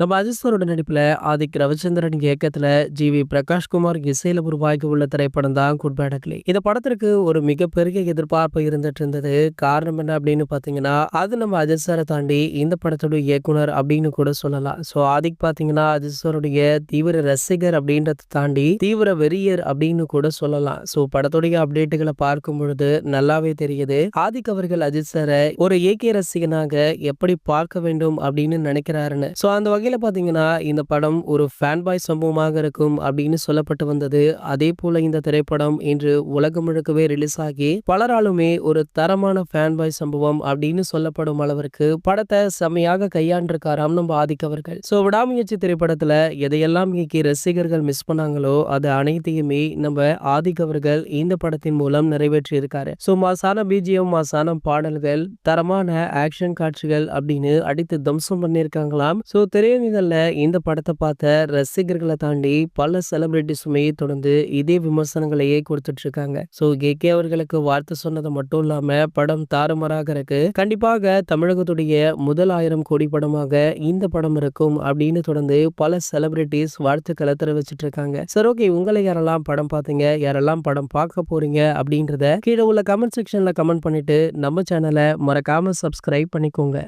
நம்ம அஜிஸ்வரோட நடிப்பில் ஆதிக் ரவிச்சந்திரன் இயக்கத்துல ஜி வி பிரகாஷ்குமார் இசையில உருவாக்கி உள்ள திரைப்படம் தான் குட்பேடக்லி இந்த படத்திற்கு ஒரு மிகப்பெரிய எதிர்பார்ப்பு இருந்துட்டு இருந்தது. காரணம் என்ன அப்படின்னு பார்த்தீங்கன்னா அது நம்ம அஜித் சாரை தாண்டி இந்த படத்தோட இயக்குனர் அப்படின்னு கூட சொல்லலாம். ஸோ ஆதிக் பார்த்தீங்கன்னா அஜித் தீவிர ரசிகர் அப்படின்றத தாண்டி தீவிர வெறியர் அப்படின்னு கூட சொல்லலாம். ஸோ படத்துடைய அப்டேட்டுகளை பார்க்கும் பொழுது நல்லாவே தெரியுது. ஆதிக் அவர்கள் அஜித் சாரை ஒரு இயக்கிய ரசிகனாக எப்படி பார்க்க வேண்டும் அப்படின்னு நினைக்கிறாருன்னு. ஸோ அந்த வகையில் பார்த்தீங்கன்னா இந்த படம் ஒரு ஃபேன் பாய் சம்பவமாக இருக்கும் அப்படின்னு சொல்லப்பட்டு வந்தது. அதே போல இந்த திரைப்படம் இன்று உலகம் முழுக்கவே ரிலீஸ் ஆகி பலராலுமே ஒரு தரமான ஃபேன் பாய் சம்பவம் அப்படின்னு சொல்லப்படும் அளவிற்கு படத்தை செம்மையாக கையாண்டிருக்காராம் நம்ம ஆதிக்கவர்கள் ஸோ விடாமுயற்சி திரைப்படத்துல எதையெல்லாம் இன்னைக்கு ரசிகர்கள் மிஸ் பண்ணாங்களோ அது அனைத்தையுமே நம்ம ஆதிக்கவர்கள் இந்த படத்தின் மூலம் நிறைவேற்றி இருக்காரு ஸோ மாசான பிஜிஎம் மாசான பாடல்கள் தரமான ஆக்ஷன் காட்சிகள் அப்படின்னு அடித்து தம்சம் பண்ணியிருக்காங்களாம். ஸோ திரையரங்குகளில் இந்த படத்தை பார்த்த ரசிகர்களை தாண்டி பல செலிபிரிட்டிஸுமே தொடர்ந்து இதே விமர்சனங்களையே கொடுத்துட்டு இருக்காங்க ஸோ கே. அவர்களுக்கு வார்த்தை சொன்னது மட்டும் இல்லாம படம் தாறுமாறாக இருக்கு கண்டிப்பாக தமிழகத்துடைய முதல் ஆயிரம் கோடி படமாக இந்த படம் இருக்கும் அப்படின்னு தொடர்ந்து பல செலிபிரிட்டிஸ் வாழ்த்துக்களை தெரிவிச்சிட்டு இருக்காங்க சரி ஓகே உங்களை யாரெல்லாம் படம் பார்த்தீங்க யாரெல்லாம் படம் பார்க்க போறீங்க அப்படின்றத கீழே உள்ள கமெண்ட் செக்ஷன்ல கமெண்ட் பண்ணிட்டு நம்ம சேனலை மறக்காம சப்ஸ்கிரைப் பண்ணிக்கோங்க.